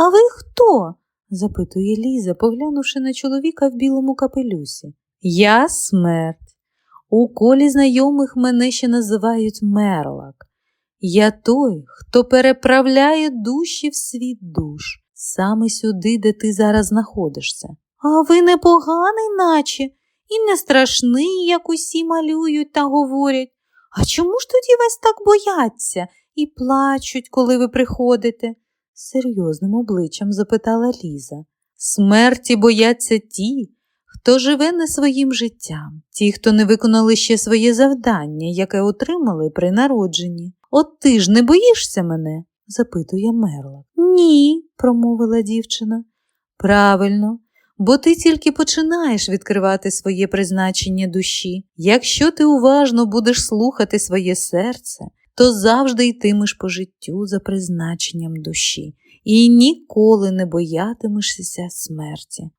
А ви хто? запитує Ліза, поглянувши на чоловіка в білому капелюсі. Я смерть. У колі знайомих мене ще називають Мерлак. Я той, хто переправляє душі в світ душ, саме сюди, де ти зараз знаходишся. А ви непоганий, наче, і не страшний, як усі малюють та говорять. А чому ж тоді вас так бояться і плачуть, коли ви приходите? Серйозним обличчям запитала Ліза. Смерті бояться ті, хто живе не своїм життям, ті, хто не виконали ще своє завдання, яке отримали при народженні. От ти ж не боїшся мене? запитує Мерлак. Ні, промовила дівчина. Правильно, бо ти тільки починаєш відкривати своє призначення душі. Якщо ти уважно будеш слухати своє серце, то завжди йтимеш по життю за призначенням душі і ніколи не боятимешся смерті.